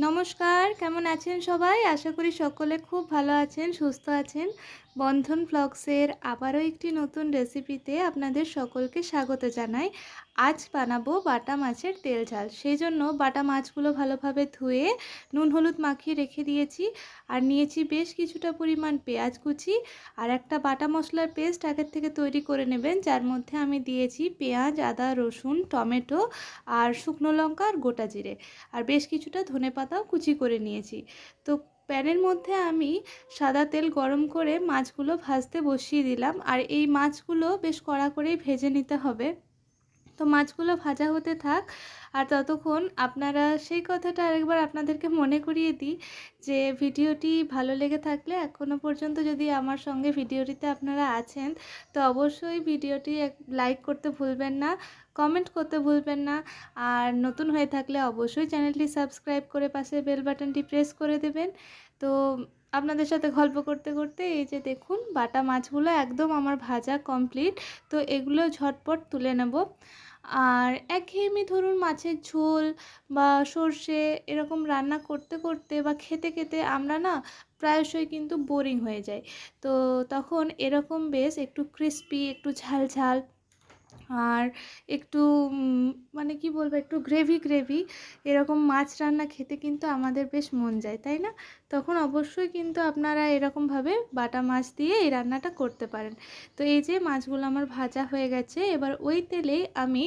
নমস্কার, কেমন আছেন সবাই? আশা করি সকলে খুব ভালো আছেন, সুস্থ আছেন। বন্ধন ফ্লক্সের আবারও একটি নতুন রেসিপিতে আপনাদের সকলকে স্বাগত জানাই। আজ বানাবো বাটা মাছের তেল ঝাল। সেই জন্য বাটা মাছগুলো ভালোভাবে ধুয়ে নুন, হলুদ মাখিয়ে রেখে দিয়েছি। আর নিয়েছি বেশ কিছুটা পরিমাণ পেঁয়াজ কুচি। আর একটা বাটা মশলার পেস্ট আগের থেকে তৈরি করে নেবেন, যার মধ্যে আমি দিয়েছি পেঁয়াজ, আদা, রসুন, টমেটো আর শুকনো লঙ্কা আর গোটা জিরে। আর বেশ কিছুটা ধনে পাতাও কুচি করে নিয়েছি। তো প্যানের মধ্যে আমি সাদা তেল গরম করে মাছগুলো ভাজতে বসিয়ে দিলাম। আর এই মাছগুলো বেশ কড়া করেই ভেজে নিতে হবে। তো মাছগুলো ভাজা হতে থাক। আর ততক্ষণ আপনারা সেই কথাটা আরেকবার আপনাদেরকে মনে করিয়ে দিই যে ভিডিওটি ভালো লেগে থাকলে এখনও পর্যন্ত যদি আমার সঙ্গে ভিডিওটিতে আপনারা আছেন, তো অবশ্যই ভিডিওটি লাইক করতে ভুলবেন না, কমেন্ট করতে ভুলবেন না। আর নতুন হয়ে থাকলে অবশ্যই চ্যানেলটি সাবস্ক্রাইব করে পাশে বেল বাটনটি প্রেস করে দেবেন। তো আপনাদের সাথে গল্প করতে করতে এই যে দেখুন বাটা মাছগুলো একদম আমার ভাজা কমপ্লিট, তো এগুলো ঝটপট তুলে নেব। আর একঘেয়েমি ধরুন মাছের ঝোল বা সর্ষে এরকম রান্না করতে করতে বা খেতে খেতে আমরা না প্রায়শই কিন্তু বোরিং হয়ে যায় তো তখন এরকম বেশ একটু ক্রিস্পি একটু ঝাল ঝাল আর একটু মানে কি বলব, একটু গ্রেভি গ্রেভি এরকম মাছ রান্না খেতে কিন্তু আমাদের বেশ মন যায়, তাই না? তখন অবশ্যই কিন্তু আপনারা এরকমভাবে বাটা মাছ দিয়ে এই রান্নাটা করতে পারেন। তো এই যে মাছগুলো আমার ভাজা হয়ে গেছে, এবার ওই তেলেই আমি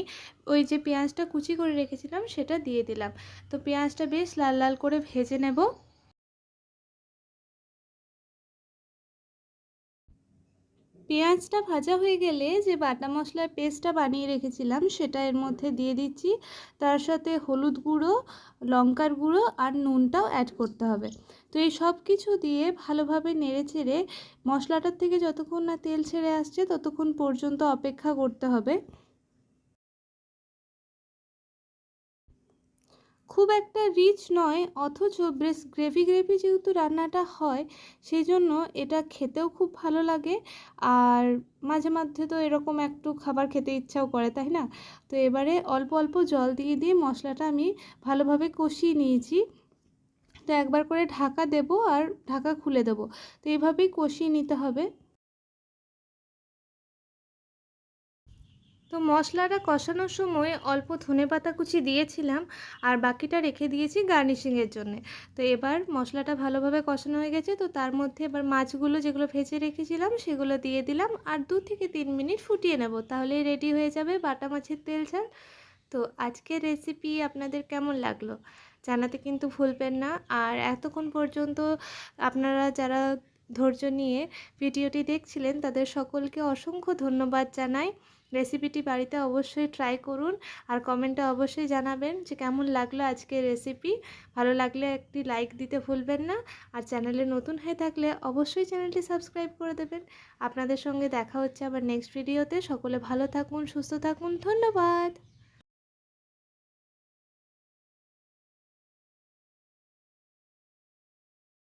ওই যে পেঁয়াজটা কুচি করে রেখেছিলাম, সেটা দিয়ে দিলাম। তো পেঁয়াজটা বেশ লাল লাল করে ভেজে নেব। পেঁয়াজটা ভাজা হয়ে গেলে যে বাটা মশলার পেস্টটা বানিয়ে রেখেছিলাম, সেটা এর মধ্যে দিয়ে দিচ্ছি। তার সাথে হলুদ গুঁড়ো, লঙ্কার গুঁড়ো আর নুনটাও অ্যাড করতে হবে। তো এই সব কিছু দিয়ে ভালোভাবে নেড়ে ছেড়ে মশলাটার থেকে যতক্ষণ না তেল ছেড়ে আসছে, ততক্ষণ পর্যন্ত অপেক্ষা করতে হবে। খুব একটা রিচ নয়, অথচ বেশ গ্রেভি গ্রেভি যেহেতু রান্নাটা হয় সেই জন্য এটা খেতেও খুব ভালো লাগে। আর মাঝে মধ্যে তো এরকম একটু খাবার খেতে ইচ্ছাও করে, তাই না? তো এবারে অল্প অল্প জল দিয়ে দিয়ে মশলাটা আমি ভালোভাবে কষিয়ে নিয়েছি। তো একবার করে ঢাকা দেব আর ঢাকা খুলে দেব। তো এইভাবেই কষিয়ে নিতে হবে। তো মশলাটা কষানোর সময় অল্প ধনে পাতা কুচি দিয়েছিলাম আর বাকিটা রেখে দিয়েছি গার্নিশিংয়ের জন্য। তো এবার মশলাটা ভালোভাবে কষানো হয়ে গেছে, তো তার মধ্যে এবার মাছগুলো যেগুলো ভেজে রেখেছিলাম সেগুলো দিয়ে দিলাম আর দু থেকে তিন মিনিট ফুটিয়ে নেব, তাহলেই রেডি হয়ে যাবে বাটা মাছের তেল ঝাল। তো আজকের রেসিপি আপনাদের কেমন লাগল? জানাতে কিন্তু ভুলবেন না। আর এতক্ষণ পর্যন্ত আপনারা যারা ধৈর্য নিয়ে ভিডিওটি দেখছিলেন, তাদের সকলকে অসংখ্য ধন্যবাদ জানাই। রেসিপিটি বাড়িতে অবশ্যই ট্রাই করুন আর কমেন্টে অবশ্যই জানাবেন যে কেমন লাগল আজকে রেসিপি ভালো লাগলে একটি লাইক দিতে ভুলবেন না আর চ্যানেলে নতুন হয়ে থাকলে অবশ্যই চ্যানেলটি সাবস্ক্রাইব করে দেবেন। আপনাদের সঙ্গে দেখা হচ্ছে আবার নেক্সট ভিডিওতে সকলে ভালো থাকুন, সুস্থ থাকুন, ধন্যবাদ।